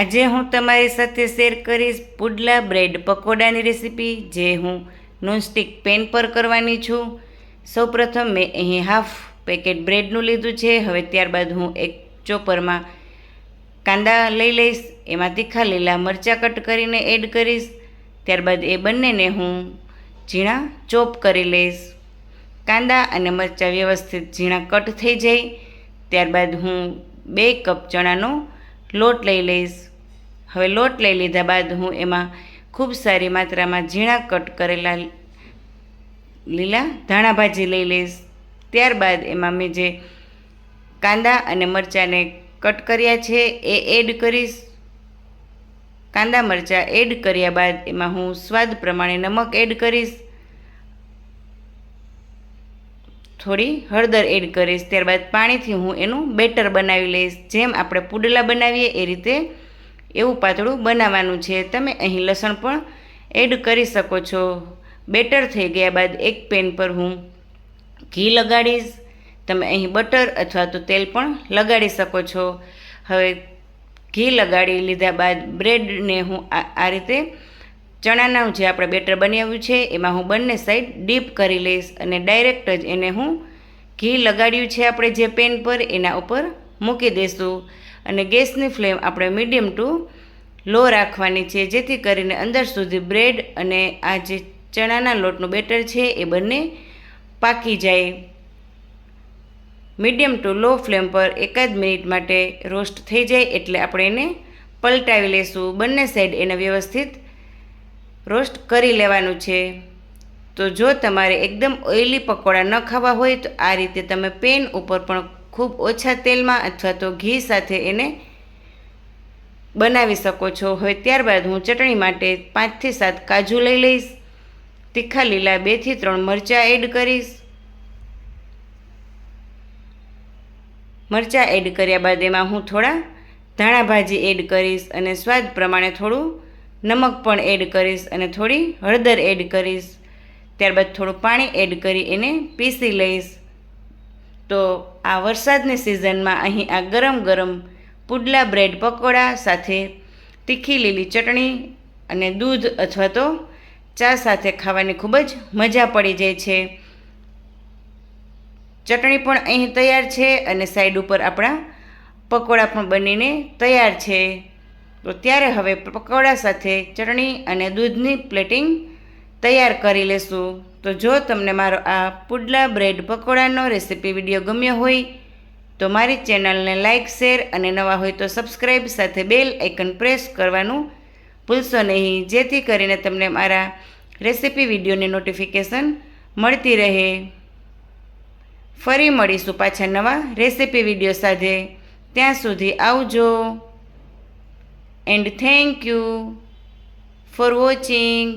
આજે હું તમારી સાથે શેર કરીશ પુડલા બ્રેડ પકોડાની રેસીપી જે હું નોનસ્ટિક પેન પર કરવાની છું. સૌપ્રથમ મેં અહીં હાફ પેકેટ બ્રેડનું લીધું છે. હવે ત્યારબાદ હું એક ચોપરમાં કાંદા લઈ લઈશ એમાં તીખા લીલા મરચાં કટ કરીને એડ કરીશ. ત્યારબાદ એ બંનેને હું ઝીણા ચોપ કરી લઈશ. કાંદા અને મરચાં વ્યવસ્થિત ઝીણા કટ થઈ જાય. ત્યારબાદ હું બે કપ ચણાનો લોટ લઈ લઈશ. હવે લોટ લઈ લીધા બાદ હું એમાં ખૂબ સારી માત્રામાં ઝીણા કટ કરેલા લીલા ધાણા ભાજી લઈ લઈશ. ત્યારબાદ એમાં મેં જે કાંદા અને મરચાંને કટ કર્યા છે એ એડ કરીશ. કાંદા મરચાં એડ કર્યા બાદ એમાં હું સ્વાદ પ્રમાણે નમક એડ કરીશ. થોડી હળદર એડ કરીશ. ત્યારબાદ પાણીથી હું એનું બેટર બનાવી લઈશ. જેમ આપણે પુડલા બનાવીએ એ રીતે એવું પાતળું બનાવવાનું છે. તમે અહીં લસણ પણ એડ કરી શકો છો. બેટર થઈ ગયા બાદ એક પેન પર હું ઘી લગાડીશ. તમે અહીં બટર અથવા તો તેલ પણ લગાડી શકો છો. હવે ઘી લગાડી લીધા બાદ બ્રેડને હું આ રીતે ચણાનું જે આપણે બેટર બનાવ્યું છે, એમાં હું બંને સાઈડ ડીપ કરી લઈશ અને ડાયરેક્ટ જ એને હું ઘી લગાડ્યું છે આપણે જે પેન પર, એના ઉપર મૂકી દઈશું. અને ગેસની ફ્લેમ આપણે મીડિયમ ટુ લો રાખવાની છે, જેથી કરીને અંદર સુધી બ્રેડ અને આ જે ચણાના લોટનું બેટર છે, એ બંને પાકી જાય. મીડિયમ ટુ લો ફ્લેમ પર એકાદ મિનિટ માટે રોસ્ટ થઈ જાય એટલે આપણે એને પલટાવી લઈશું. બંને સાઈડ એને વ્યવસ્થિત રોસ્ટ કરી લેવાનું છે. તો જો તમારે એકદમ ઓઇલી પકોડા ન ખાવા હોય તો આ રીતે તમે પેન ઉપર પણ ખૂબ ઓછા તેલમાં અથવા તો ઘી સાથે એને બનાવી શકો છો. હવે ત્યારબાદ હું ચટણી માટે પાંચથી સાત કાજુ લઈ લઈશ. તીખા લીલા બેથી ત્રણ મરચાં એડ કરીશ. મરચાં એડ કર્યા બાદ એમાં હું થોડા ધાણા ભાજી એડ કરીશ અને સ્વાદ પ્રમાણે થોડું નમક પણ એડ કરીશ અને થોડી હળદર એડ કરીશ. ત્યારબાદ થોડું પાણી એડ કરી એને પીસી લઈશ. તો આ વરસાદની સિઝનમાં અહીં આ ગરમ ગરમ પુડલા બ્રેડ પકોડા સાથે તીખી લીલી ચટણી અને દૂધ અથવા તો ચા સાથે ખાવાની ખૂબ જ મજા પડી જાય છે. ચટણી પણ અહીં તૈયાર છે અને સાઈડ ઉપર આપણા પકોડા પણ બનીને તૈયાર છે. તો ત્યારે હવે પકોડા સાથે ચટણી અને દૂધની પ્લેટિંગ તૈયાર કરી લેશું. તો જો તમને મારો આ પુડલા બ્રેડ પકોડાનો રેસીપી વીડિયો ગમ્યો હોય, તો મારી ચેનલને લાઇક શેર અને નવા હોય તો સબસ્ક્રાઈબ સાથે બેલ આઇકન પ્રેસ કરવાનું ભૂલશો નહીં. જેથી કરીને તમને મારા રેસીપી વિડીયોની નોટિફિકેશન મળતી રહે. ફરી મળીશું પાછા નવા રેસીપી વીડિયો સાથે. ત્યાં સુધી આવજો. And thank you for watching